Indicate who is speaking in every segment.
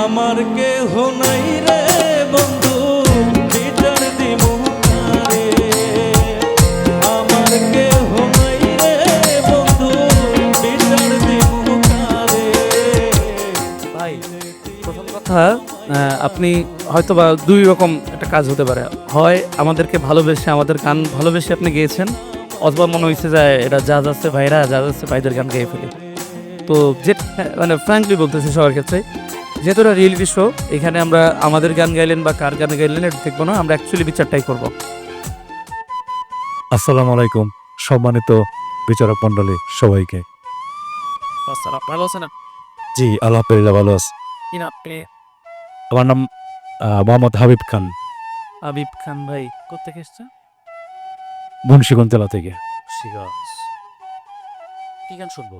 Speaker 1: আমার কেহ নাই রে বন্ধু দিব কারে? আমার নাই রে বন্ধু দিব কারে?
Speaker 2: ভাই, প্রথম কথা আপনি হয়তো বা দুই রকম একটা কাজ হতে পারে। হয় আমাদেরকে ভালোবেসে আমাদের গান ভালোবেসে আপনি গেয়েছেন, অথবা মনে হয়েছে যে এটা যা যাচ্ছে ভাইরা যা যাচ্ছে ভাইদের গান গেয়ে ফেলি। তো যে মানে ফ্র্যাঙ্কলি বলতেছি সবার ক্ষেত্রে যেহেতু এটা রিয়েলিটি শো এখানে আমরা আমাদের গান গাইলেন বা কার গান গাইলেন এটা দেখব না আমরা অ্যাকচুয়ালি বিচারটাই করব।
Speaker 3: আসসালামু আলাইকুম সম্মানিত বিচারক মণ্ডলী সবাইকে।
Speaker 2: ভালো আছে না
Speaker 3: জি আলহামদুলিল্লাহ ভালো আছে। আমার নাম মোহাম্মদ হাবিব খান।
Speaker 2: হাবিব খান ভাই কোথেকে এসছে
Speaker 3: মুন্সিগঞ্জেলা থেকে।
Speaker 2: কি গান শুনব?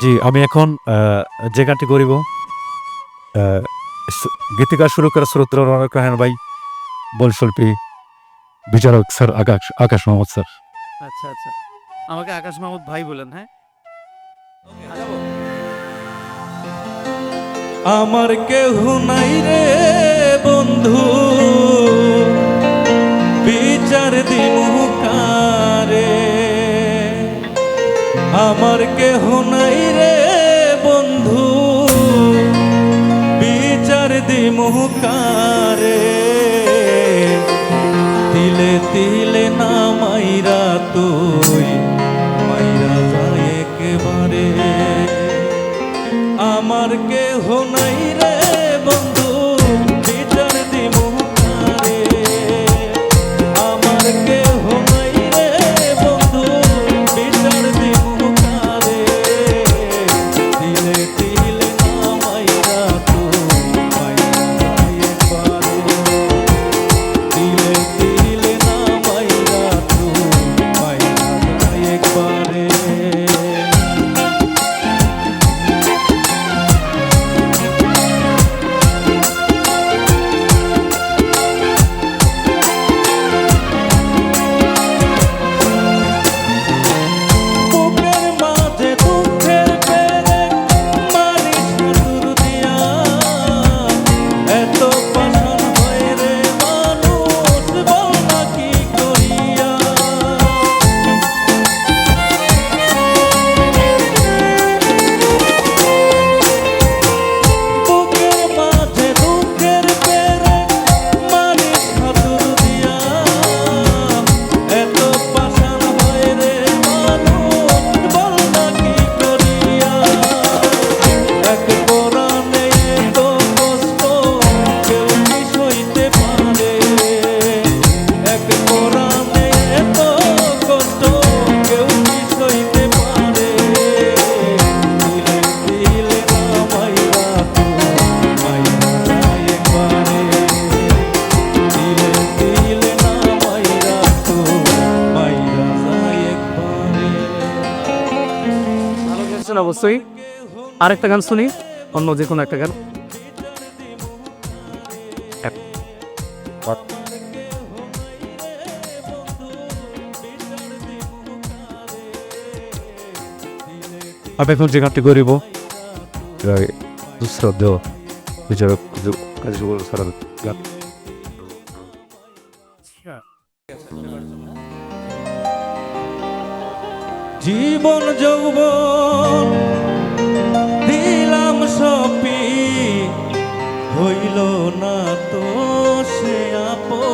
Speaker 3: জি আমি এখন যে গানটি করিব গীতিকার শুরু করে শ্রোত্র রনক রায়হান ভাই বল শিল্পী বিচারক স্যার আকাশ আকাশ মোহাম্মদ স্যার।
Speaker 2: আচ্ছা আচ্ছা। আমাকে আকাশ মাহমুদ ভাই বলেন হ্যাঁ?
Speaker 1: আমার কেহ নাই রে বন্ধু বিচার দিমু আমার কেহ নাই রে বন্ধু। বিচার দিমু কারে। তিলে তিলে না মাইরা তুই, মাইরা যায় একেবারে। আমার কেহ নাই রে
Speaker 2: গেছেন অবশ্যই। আরেকটা গান শুনি অন্য যে কোনো একটা গান।
Speaker 3: আমি এখন যে গানটি করিব। কাজী স্যার গান।
Speaker 1: জীবন যৌবন দিলাম সপি হইল না তো সে আপন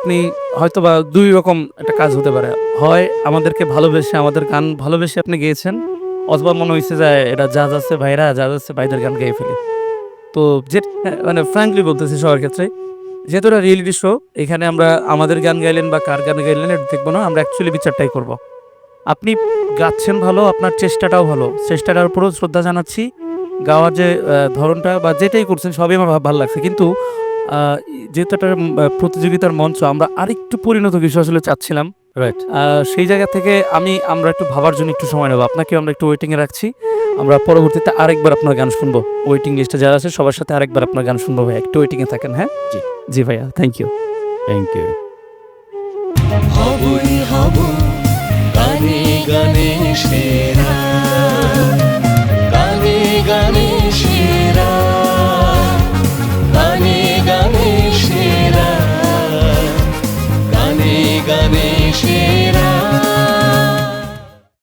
Speaker 2: আপনি হয়তো বা দুই রকম একটা কাজ হতে পারে। হয় আমাদেরকে ভালোবেসে, আমাদের গান ভালোবেসে আপনি গেয়েছেন, অথবা মনে হয়েছে যে এটা যা যাচ্ছে ভাইরা যা যাচ্ছে ভাইদের গান গেয়ে ফেলে। তো যে মানে ফ্র্যাঙ্কলি বলতেছি সবার ক্ষেত্রে, যেহেতু এটা রিয়েলিটি শো এখানে আমরা আমাদের গান গাইলেন বা কার গান গাইলেন এটা দেখব না, আমরা অ্যাকচুয়ালি বিচারটাই করব। আপনি গাচ্ছেন ভালো, আপনার চেষ্টাটাও ভালো। চেষ্টাটার উপরও শ্রদ্ধা জানাচ্ছি। গাওয়ার যে ধরনটা বা যেটাই করছেন সবই আমার ভালো লাগছে। কিন্তু যেহেতু একটা প্রতিযোগিতার মঞ্চ আমরা আরেকটু পরিণত কিছু আসলে চাচ্ছিলাম।
Speaker 3: রাইট
Speaker 2: সেই জায়গা থেকে আমি আমরা একটু ভাবার জন্য একটু সময় নেব। আপনাকে আমরা একটু ওয়েটিংয়ে রাখছি। আমরা পরবর্তীতে আরেকবার আপনার গান শুনব। ওয়েটিং লিস্টে যারা আছে সবার সাথে আরেকবার আপনার গান শুনব ভাই। একটু ওয়েটিংয়ে থাকেন হ্যাঁ?
Speaker 3: জি।
Speaker 2: জি ভাইয়া থ্যাংক ইউ
Speaker 3: থ্যাংক ইউ
Speaker 1: হবই হব গানে গানে সেরা।